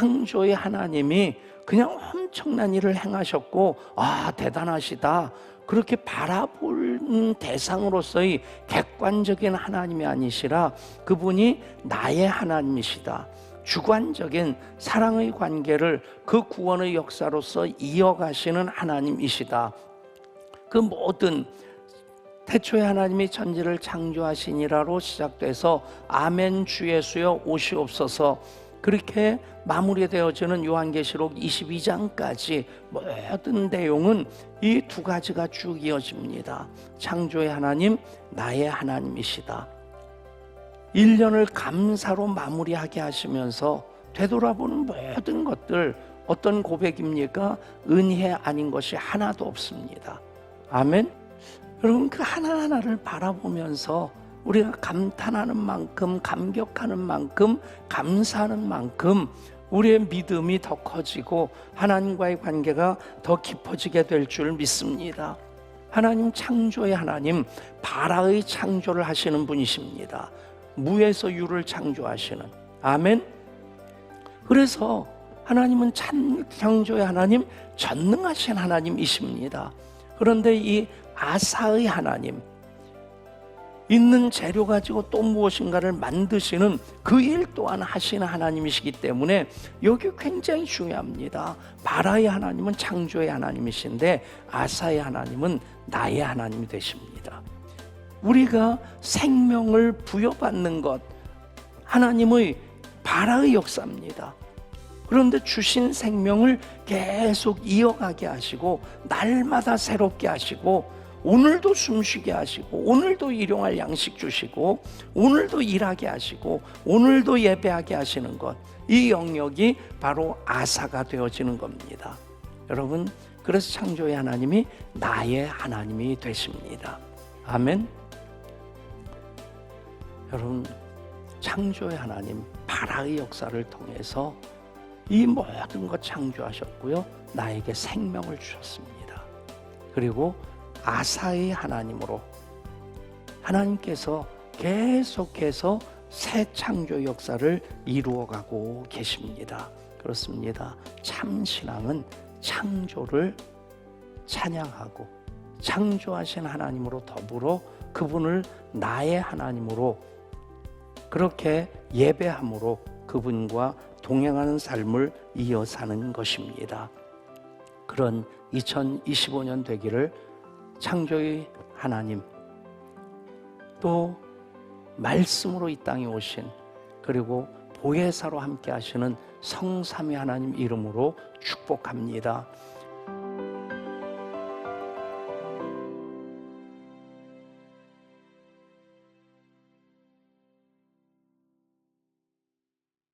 창조의 하나님이 그냥 엄청난 일을 행하셨고 아 대단하시다 그렇게 바라보는 대상으로서의 객관적인 하나님이 아니시라 그분이 나의 하나님이시다. 주관적인 사랑의 관계를 그 구원의 역사로서 이어가시는 하나님이시다. 그 모든 태초에 하나님이 천지를 창조하시니라로 시작돼서 아멘 주 예수여 오시옵소서 그렇게 마무리되어지는 요한계시록 22장까지 모든 내용은 이 두 가지가 쭉 이어집니다. 창조의 하나님, 나의 하나님이시다. 1년을 감사로 마무리하게 하시면서 되돌아보는 모든 것들 어떤 고백입니까? 은혜 아닌 것이 하나도 없습니다. 아멘. 여러분 그 하나하나를 바라보면서 우리가 감탄하는 만큼 감격하는 만큼 감사하는 만큼 우리의 믿음이 더 커지고 하나님과의 관계가 더 깊어지게 될 줄 믿습니다. 하나님 창조의 하나님 바라의 창조를 하시는 분이십니다. 무에서 유를 창조하시는 아멘. 그래서 하나님은 찬 창조의 하나님 전능하신 하나님이십니다. 그런데 이 아사의 하나님 있는 재료 가지고 또 무엇인가를 만드시는 그 일 또한 하시는 하나님이시기 때문에 여기 굉장히 중요합니다. 바라의 하나님은 창조의 하나님이신데 아사의 하나님은 나의 하나님이 되십니다. 우리가 생명을 부여받는 것 하나님의 바라의 역사입니다. 그런데 주신 생명을 계속 이어가게 하시고 날마다 새롭게 하시고 오늘도 숨쉬게 하시고 오늘도 일용할 양식 주시고 오늘도 일하게 하시고 오늘도 예배하게 하시는 것 이 영역이 바로 아사가 되어지는 겁니다. 여러분 그래서 창조의 하나님이 나의 하나님이 되십니다. 아멘. 여러분 창조의 하나님 바라의 역사를 통해서 이 모든 것 창조하셨고요. 나에게 생명을 주셨습니다. 그리고 아사의 하나님으로 하나님께서 계속해서 새 창조 역사를 이루어가고 계십니다. 그렇습니다. 참 신앙은 창조를 찬양하고 창조하신 하나님으로 더불어 그분을 나의 하나님으로 그렇게 예배함으로 그분과 동행하는 삶을 이어 사는 것입니다. 그런 2025년 되기를 창조의 하나님 또 말씀으로 이 땅에 오신 그리고 보혜사로 함께 하시는 성삼위 하나님 이름으로 축복합니다.